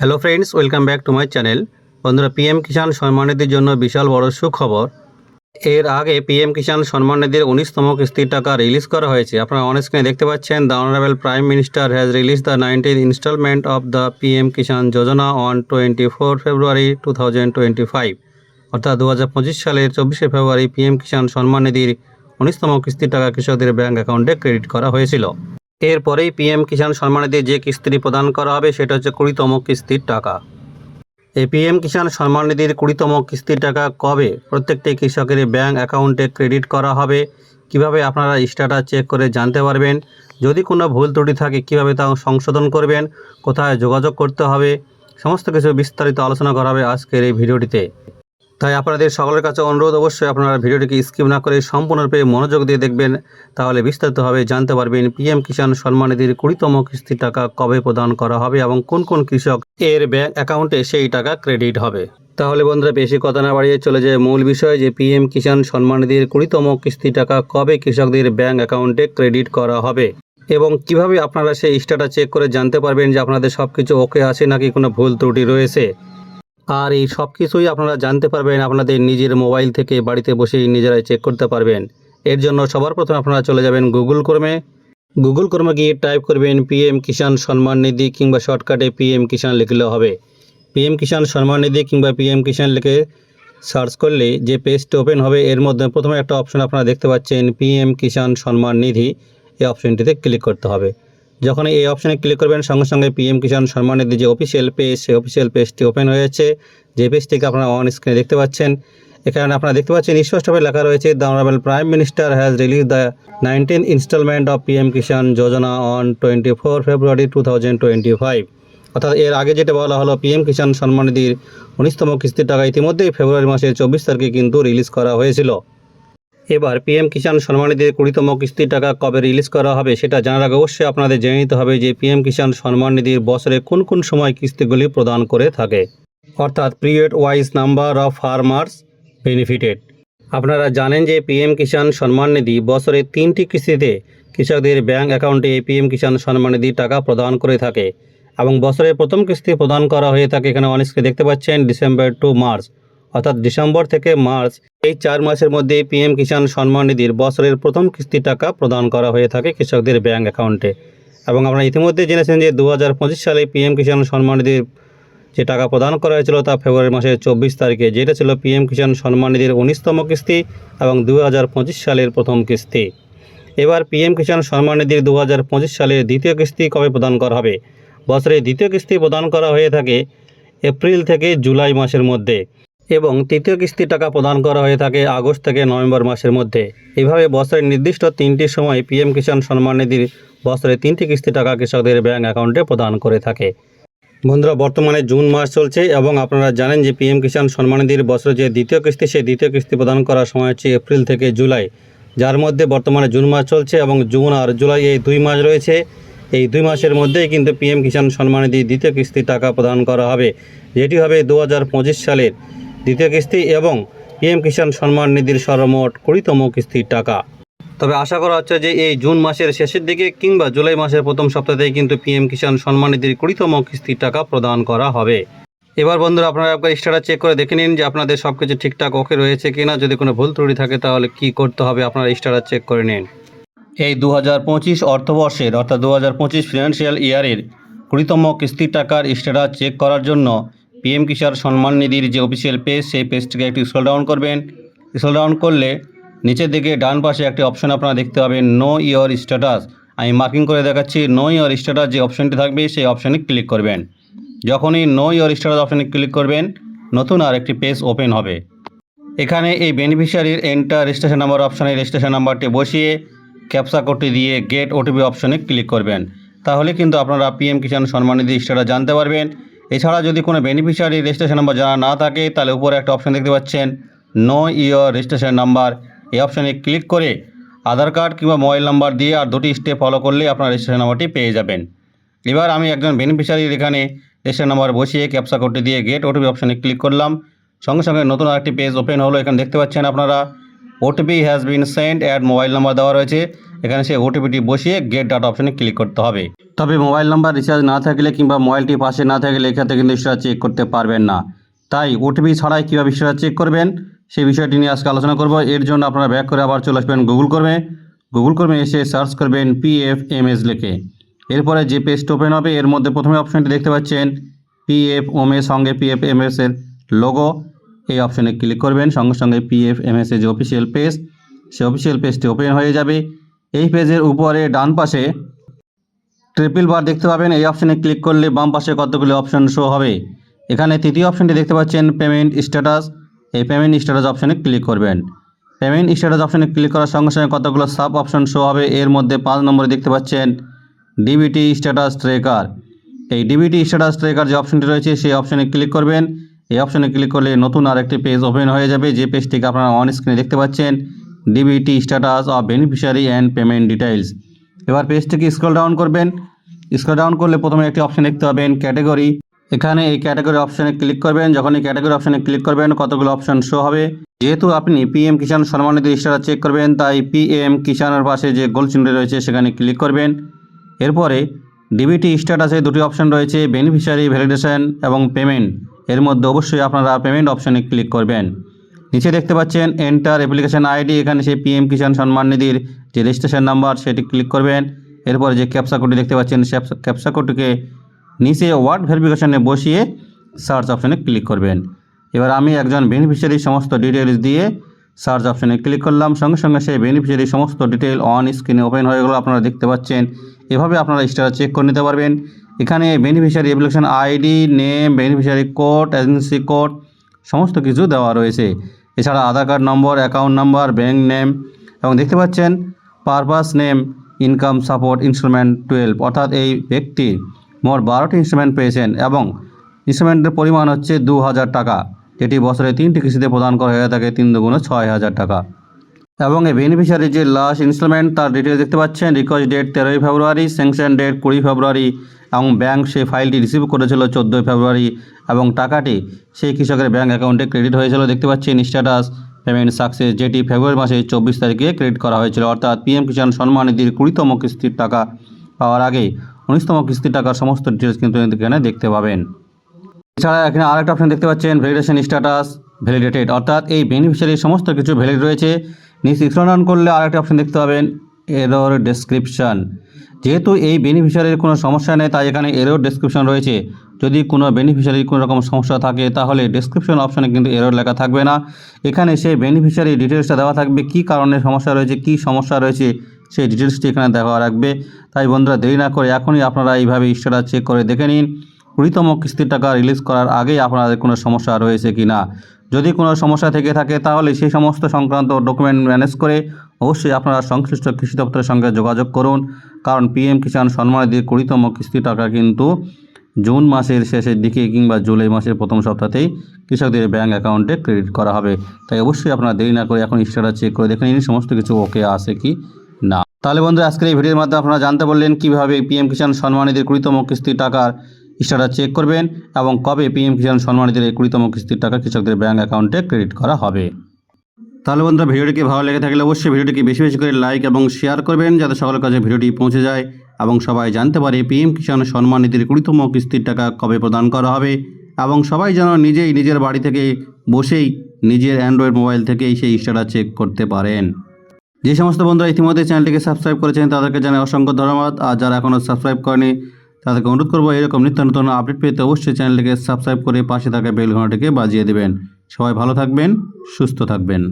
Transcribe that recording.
Hello friends welcome back to my channel বন্ধুরা PM Kisan সম্মানিধির জন্য বিশাল বড় সুখবর। এর আগে পিএম কিষাণ সম্মান নিধির উনিশতম কিস্তির টাকা রিলিজ করা হয়েছে। আপনারা অন স্ক্রিনে দেখতে পাচ্ছেন the honourable prime minister has release the nineteen instalment of the PM Kisan Yojana on twenty four February two thousand twenty five অর্থাৎ দু হাজার পঁচিশ সালের চব্বিশে ফেব্রুয়ারি পিএম কিষাণ সম্মান নিধির উনিশতম কিস্তির টাকা কৃষকদের ব্যাঙ্ক অ্যাকাউন্টে ক্রেডিট করা হয়েছিল। এরপরেই পিএম কিষাণ সম্মান নিধির যে কিস্তিটি প্রদান করা হবে, সেটা হচ্ছে কুড়িতম কিস্তির টাকা। এই পিএম কিষাণ সম্মান নিধির কুড়িতম কিস্তির টাকা কবে প্রত্যেকটি কৃষকের ব্যাঙ্ক অ্যাকাউন্টে ক্রেডিট করা হবে, কীভাবে আপনারা স্ট্যাটাস চেক করে জানতে পারবেন, যদি কোনো ভুল ত্রুটি থাকে কীভাবে তা সংশোধন করবেন, কোথায় যোগাযোগ করতে হবে, সমস্ত কিছু বিস্তারিত আলোচনা করা হবে আজকের এই ভিডিওটিতে। তাই আপনাদের সকলের কাছে অনুরোধ, অবশ্যই আপনারা ভিডিওটিকে স্কিপ না করে সম্পূর্ণরূপে মনোযোগ দিয়ে দেখবেন। তাহলে বিস্তারিতভাবে জানতে পারবেন পিএম কিষাণ সম্মান নিধির কুড়িতম কিস্তির টাকা কবে প্রদান করা হবে এবং কোন কোন কৃষক এর ব্যাংক অ্যাকাউন্টে সেই টাকা ক্রেডিট হবে। তাহলে বন্ধুরা, বেশি কথা না বাড়িয়ে চলে যায় মূল বিষয় যে পিএম কিষাণ সম্মান নিধির কুড়িতম কিস্তি টাকা কবে কৃষকদের ব্যাংক অ্যাকাউন্টে ক্রেডিট করা হবে এবং কীভাবে আপনারা সেই স্ট্যাটাস চেক করে জানতে পারবেন যে আপনাদের সব কিছু ওকে আছে নাকি কোনো ভুল ত্রুটি রয়েছে। আর এই সব কিছুই আপনারা জানতে পারবেন আপনাদের নিজের মোবাইল থেকে বাড়িতে বসেই নিজেরাই চেক করতে পারবেন। এর জন্য সবার প্রথমে আপনারা চলে যাবেন গুগল ক্রমে গুগল ক্রমে গিয়ে টাইপ করবেন পিএম কিষাণ সম্মান নিধি কিংবা শর্টকাটে পিএম কিষাণ লিখলে হবে। পিএম কিষাণ সম্মান নিধি কিংবা পিএম কিষাণ লিখে সার্চ করলে যে পেজটি ওপেন হবে, এর মধ্যে প্রথমে একটা অপশন আপনারা দেখতে পাচ্ছেন পিএম কিষাণ সম্মান নিধি এই অপশনটিতে ক্লিক করতে হবে। যখন এই অপশানে ক্লিক করবেন, সঙ্গে সঙ্গে পিএম কিষাণ সম্মান নিধি যে অফিসিয়াল পেজ সেই অফিসিয়াল পেজটি ওপেন হয়েছে। যে পেজটিকে আপনারা অন স্ক্রিনে দেখতে পাচ্ছেন। এখানে আপনারা দেখতে পাচ্ছেন, স্পষ্টভাবে লেখা রয়েছে the honourable prime minister has release the nineteen instalment of PM Kisan Yojana on twenty four February two thousand twenty five অর্থাৎ এর আগে যেটা বলা হলো পিএম কিষাণ সম্মান নিধির উনিশতম কিস্তির টাকা ইতিমধ্যেই ফেব্রুয়ারি মাসের চব্বিশ তারিখে কিন্তু রিলিজ করা হয়েছিল। এবার পিএম কিষাণ সম্মানিধির কুড়িতম কিস্তির টাকা কবে রিলিজ করা হবে সেটা জানার আগে অবশ্যই আপনাদের জেনে নিতে হবে যে পিএম কিষাণ সম্মান নিধির বছরে কোন কোন সময় কিস্তিগুলি প্রদান করে থাকে। অর্থাৎ period wise number of farmers benefited. আপনারা জানেন যে পিএম কিষাণ সম্মান নিধি বছরে তিনটি কিস্তিতে কৃষকদের ব্যাংক অ্যাকাউন্টে পিএম কিষাণ সম্মান নিধি টাকা প্রদান করে থাকে এবং বছরের প্রথম কিস্তি প্রদান করা হয়ে থাকে এখানে অনেককে দেখতে পাচ্ছেন ডিসেম্বর টু মার্চ অর্থাৎ ডিসেম্বর থেকে মার্চ, এই চার মাসের মধ্যে পিএম কিষাণ সম্মান নিধির বছরের প্রথম কিস্তি টাকা প্রদান করা হয়ে থাকে কৃষকদের ব্যাংক অ্যাকাউন্টে। এবং আপনারা ইতিমধ্যে জেনেছেন যে দু হাজার পঁচিশ সালে পিএম কিষাণ সম্মান নিধির যে টাকা প্রদান করা হয়েছিল তা ফেব্রুয়ারি মাসের চব্বিশ তারিখে, যেটা ছিল পিএম কিষাণ সম্মান নিধির উনিশতম কিস্তি এবং দু হাজার পঁচিশ সালের প্রথম কিস্তি। এবার পিএম কিষাণ সম্মান নিধির দু হাজার পঁচিশ সালের দ্বিতীয় কিস্তি কবে প্রদান করা হবে? বছরের দ্বিতীয় কিস্তি প্রদান করা হয়ে থাকে এপ্রিল থেকে জুলাই মাসের মধ্যে। এবং তৃতীয় কিস্তি টাকা প্রদান করা হয়ে থাকে আগস্ট থেকে নভেম্বর মাসের মধ্যে। এইভাবে বছরের নির্দিষ্ট তিনটি সময় পিএম কিষাণ সম্মান নিধির বছরে তিনটি কিস্তি টাকা কৃষকদের ব্যাংক অ্যাকাউন্টে প্রদান করে থাকে। বন্ধুরা, বর্তমানে জুন মাস চলছে এবং আপনারা জানেন যে পিএম কিষাণ সম্মান নিধির বছরে যে দ্বিতীয় কিস্তি, সেই দ্বিতীয় কিস্তি প্রদান করার সময় হচ্ছে এপ্রিল থেকে জুলাই। যার মধ্যে বর্তমানে জুন মাস চলছে এবং জুন আর জুলাই এই দুই মাস রয়েছে। এই দুই মাসের মধ্যেই কিন্তু পিএম কিষাণ সম্মান নিধি দ্বিতীয় কিস্তি টাকা প্রদান করা হবে, যেটি হবে দু হাজার পঁচিশ সালের। দ্বিতীয় কিস্তি এবং পিএম কিষাণ সম্মান নিধির সর্বমোট কুড়িতম কিস্তির টাকা। তবে আশা করা হচ্ছে যে এই জুন মাসের শেষের দিকে কিংবা জুলাই মাসের প্রথম সপ্তাহতেই কিন্তু পিএম কিষাণ সম্মান নিধির কুড়িতম কিস্তির টাকা প্রদান করা হবে। এবার বন্ধুরা আপনারা একবার স্টারা চেক করে দেখে নিন যে আপনাদের সব কিছু ঠিকঠাক ওকে রয়েছে কিনা। যদি কোনো ভুল ত্রুটি থাকে তাহলে কি করতে হবে আপনারা স্টারা চেক করে নিন। এই দু হাজার পঁচিশ অর্থবর্ষের, অর্থাৎ দু হাজার পঁচিশ ফিনান্সিয়াল ইয়ারের কুড়িতম কিস্তির টাকার স্ট্যাটাস চেক করার জন্য পিএম কিষাণ সম্মান নিধির যে অফিসিয়াল পেজ সেই পেজটিকে একটু স্ক্রল ডাউন করবেন। স্ক্রল ডাউন করলে নিচের দিকে ডান পাশে একটি অপশন আপনারা দেখতে পাবেন নো ইয়র স্ট্যাটাস আমি মার্কিং করে দেখাচ্ছি নো ইয়র স্ট্যাটাস যে অপশনটি থাকবে, সেই অপশনে ক্লিক করবেন। যখনই নো ইয়র স্ট্যাটাস অপশনে ক্লিক করবেন, নতুন আর একটি পেজ ওপেন হবে। এখানে এই বেনিফিশিয়ারির এন্টার রেজিস্ট্রেশন নাম্বার অপশানে রেজিস্ট্রেশন নাম্বারটি বসিয়ে ক্যাপসা কোডটি দিয়ে গেট ওটিপি অপশনে ক্লিক করবেন। তাহলে কিন্তু আপনারা পিএম কিষাণ সম্মান নিধি স্ট্যাটাস জানতে পারবেন। এছাড়া যদি কোনো বেনিফিশিয়ারি রেজিস্ট্রেশন নাম্বার জানা না থাকে, তাহলে উপরে একটা অপশন দেখতে পাচ্ছেন নো ইয়র রেজিস্ট্রেশন নাম্বার এই অপশানে ক্লিক করে আধার কার্ড কিংবা মোবাইল নাম্বার দিয়ে আর দুটি স্টেপ ফলো করলে আপনার রেজিস্ট্রেশন নাম্বারটি পেয়ে যাবেন। এবার আমি একজন বেনিফিশিয়ারির এখানে রেজিস্ট্রেশন নাম্বার বসিয়ে ক্যাপসা কোডটি দিয়ে গেট ওটিপি অপশানে ক্লিক করলাম। সঙ্গে সঙ্গে নতুন আরেকটি পেজ ওপেন হলো, এখানে দেখতে পাচ্ছেন আপনারা OTP has been send and mobile number দেওয়া রয়েছে। এখানে সেই ওটিপিটি বসিয়ে গেট ডাটা অপশনে ক্লিক করতে হবে। তবে মোবাইল নাম্বার রিচার্জ না থাকলে কিংবা মোবাইলটি পাশে না থাকলে এক্ষেত্রে কিন্তু সেটা চেক করতে পারবেন না। তাই ওটিপি ছাড়াই কীভাবে সেটা চেক করবেন, সেই বিষয়টি নিয়ে আজকে আলোচনা করব। এর জন্য আপনারা ব্যাক করে আবার চলে আসবেন গুগল করবে গুগল করবে এসে সার্চ করবেন পিএফএমএস লিখে। এরপরে যে পেজটা ওপেন হবে, এর মধ্যে প্রথমে অপশনটি দেখতে পাচ্ছেন পিএফ ওমের সঙ্গে পিএফএমএস এর লোগো এই অপশনে ক্লিক করবেন, সঙ্গে সঙ্গে পিএফএমএস এর যে অফিসিয়াল পেজ সেই অফিসিয়াল পেজটি ওপেন হয়ে যাবে। এই পেজের উপরে ডান পাশে ট্রিপল বার দেখতে পাবেন। এই অপশনে ক্লিক করলে বাম পাশে কতগুলো অপশন শো হবে। এখানে তৃতীয় অপশনটি দেখতে পাচ্ছেন পেমেন্ট স্ট্যাটাস এই পেমেন্ট স্ট্যাটাস অপশনে ক্লিক করবেন। পেমেন্ট স্ট্যাটাস অপশনে ক্লিক করার সঙ্গে সঙ্গে কতগুলো সাব অপশন শো হবে। এর মধ্যে পাঁচ নম্বরে দেখতে পাচ্ছেন ডিবিটি স্ট্যাটাস ট্রেকার এই ডিবিটি স্ট্যাটাস ট্রেকার যে অপশনটি রয়েছে, সেই অপশনে ক্লিক করবেন। এই অপশনে ক্লিক করলে নতুন আরেকটি পেজ ওপেন হয়ে যাবে। যে পেজটিকে আপনারা অন স্ক্রিনে দেখতে পাচ্ছেন DBT status of beneficiary and payment details এবার পেজ থেকে স্ক্রল ডাউন করবেন। স্ক্রল ডাউন করলে প্রথমে একটি অপশন দেখতে পাবেন ক্যাটাগরি এখানে এই ক্যাটাগরি অপশনে ক্লিক করবেন। যখন এই ক্যাটাগরি অপশনে ক্লিক করবেন, কতগুলো অপশন শো হবে? যেহেতু আপনি পিএম কিষাণ সম্মানিত স্ট্যাটাস চেক করবেন, তাই পিএম কিষাণের পাশে যে গোল চিহ্নটি রয়েছে, সেখানে ক্লিক করবেন। এরপরে ডিবিটি স্ট্যাটাসে দুটি অপশন রয়েছে বেনিফিশিয়ারি ভ্যালিডেশন এবং পেমেন্ট এর মধ্যে অবশ্যই আপনারা পেমেন্ট অপশনে ক্লিক করবেন। নিচে দেখতে পাচ্ছেন এন্টার অ্যাপ্লিকেশন আইডি এখানে সেই পিএম কিষাণ সম্মান নিধির যে রেজিস্ট্রেশন নাম্বার সেটি ক্লিক করবেন। এরপরে যে ক্যাপসা কোডটি দেখতে পাচ্ছেন ক্যাপসা কোডটিকে নিচে ওয়ার্ড ভেরিফিকেশনে বসিয়ে সার্চ অপশানে ক্লিক করবেন। এবার আমি একজন বেনিফিশিয়ারি সমস্ত ডিটেলস দিয়ে সার্চ অপশানে ক্লিক করলাম। সঙ্গে সঙ্গে সেই বেনিফিশিয়ারি সমস্ত ডিটেল অন স্ক্রিনে ওপেন হয়ে গেলো। আপনারা দেখতে পাচ্ছেন, এভাবে আপনারা স্টার চেক করে নিতে পারবেন। এখানে beneficiary application ID name beneficiary code agency code সমস্ত কিছু দেওয়া রয়েছে। এছাড়া Aadhaar card number account number bank name এবং দেখতে পাচ্ছেন purpose name income support instalment twelve অর্থাৎ এই ব্যক্তি মোট বারোটি ইনস্টলমেন্ট পেয়েছেন এবং ইনস্টলমেন্টের পরিমাণ হচ্ছে দু হাজার টাকা। যেটি বছরে তিনটি কিস্তিতে প্রদান করা হয়ে থাকে তিন দুগুণ ছয় হাজার টাকা। এবং এই বেনিফিশিয়ারি যে লাস্ট ইনস্টলমেন্ট তার ডিটেলস দেখতে পাচ্ছেন। রিকোয়েস্ট ডেট তেরোই ফেব্রুয়ারি স্যাংশন ডেট কুড়ি ফেব্রুয়ারি এবং ব্যাংক সেই ফাইলটি রিসিভ করেছিল চোদ্দোই ফেব্রুয়ারি এবং টাকাটি সেই কৃষকের ব্যাংক অ্যাকাউন্টে ক্রেডিট হয়েছিল। দেখতে পাচ্ছেন স্ট্যাটাস, পেমেন্ট সাকসেস, যেটি ফেব্রুয়ারি মাসে চব্বিশ তারিখে ক্রেডিট করা হয়েছিল। অর্থাৎ পিএম কিষাণ সম্মান নিধির কুড়িতম কিস্তির টাকা পাওয়ার আগে উনিশতম কিস্তির টাকার সমস্ত ডিটেলস কিন্তু এখানে দেখতে পাবেন। এছাড়া এখানে আরেকটা অপশন দেখতে পাচ্ছেন ভ্যালিডেশন স্ট্যাটাস ভ্যালিডেটেড অর্থাৎ এই বেনিফিশিয়ারির সমস্ত কিছু ভ্যালিড রয়েছে। নিশ্চিত করলে আরেকটা অপশন দেখতে পাবেন এরর ডেসক্রিপশন যেহেতু এই বেনিফিশিয়ারির কোনো সমস্যা নেই, তাই এখানে এরর ডেসক্রিপশন রয়েছে। যদি কোনো বেনিফিশিয়ারির কোনো রকম সমস্যা থাকে, তাহলে ডেসক্রিপশন অপশানে কিন্তু এরর লেখা থাকবে না। এখানে সেই বেনিফিশিয়ারি ডিটেলসটা দেওয়া থাকবে, কী কারণে সমস্যা রয়েছে, কী সমস্যা রয়েছে, সেই ডিটেলসটি এখানে দেওয়া রাখবে। তাই বন্ধুরা, দেরি না করে এখনই আপনারা এইভাবে স্ট্যাটাস চেক করে দেখে নিন। কুড়িতম কিস্তির টাকা রিলিজ করার আগেই আপনাদের কোনো সমস্যা রয়েছে কি না যদি কোনো সমস্যা থেকে থাকে, তাহলে সেই সমস্ত সংক্রান্ত ডকুমেন্ট ম্যানেজ করে অবশ্যই আপনারা সংশ্লিষ্ট কৃষি দপ্তরের সঙ্গে যোগাযোগ করুন। কারণ পিএম কিষাণ সম্মানিধির কুড়িতম কিস্তির টাকা কিন্তু জুন মাসের শেষের দিকে কিংবা জুলাই মাসের প্রথম সপ্তাহতেই কৃষকদের ব্যাঙ্ক অ্যাকাউন্টে ক্রেডিট করা হবে। তাই অবশ্যই আপনারা দেরি না করে এখন স্ট্যাটাস চেক করে দেখে নিন, সমস্ত কিছু ওকে আছে কি না। তাহলে বন্ধু আজকের এই ভিডিওর মাধ্যমে আপনারা জানতে পারলেন কীভাবে পিএম কিষাণ সম্মানিধির কুড়িতম কিস্তি টাকার স্ট্যাটাস চেক করবেন এবং কবে পিএম কিষাণ সম্মানিধির এই কুড়িতম কিস্তির টাকা কৃষকদের ব্যাঙ্ক অ্যাকাউন্টে ক্রেডিট করা হবে। তাহলে বন্ধুরা ভিডিওটিকে ভালো লেগে থাকলে অবশ্যই ভিডিওটিকে বেশি বেশি করে লাইক এবং শেয়ার করবেন যাতে সকলের কাছে ভিডিওটি পৌঁছে যায় এবং সবাই জানতে পারে পিএম কিষাণ সম্মান নিধির কুড়িতম কিস্তির টাকা কবে প্রদান করা হবে এবং সবাই যেন নিজেই নিজের বাড়ি থেকে বসেই নিজের অ্যান্ড্রয়েড মোবাইল থেকেই সেই স্ট্যাটাস চেক করতে পারেন। যে সমস্ত বন্ধুরা ইতিমধ্যে চ্যানেলটিকে সাবস্ক্রাইব করেছেন তাদেরকে জানাই অসংখ্য ধন্যবাদ। আর যারা এখনও সাবস্ক্রাইব করেনি তাদেরকে অনুরোধ করব এরকম নিত্য নতুন আপডেট পেতে অবশ্যই চ্যানেলটিকে সাবস্ক্রাইব করে পাশে থাকা বেল বাজিয়ে দেবেন। সবাই ভালো থাকবেন, সুস্থ থাকবেন।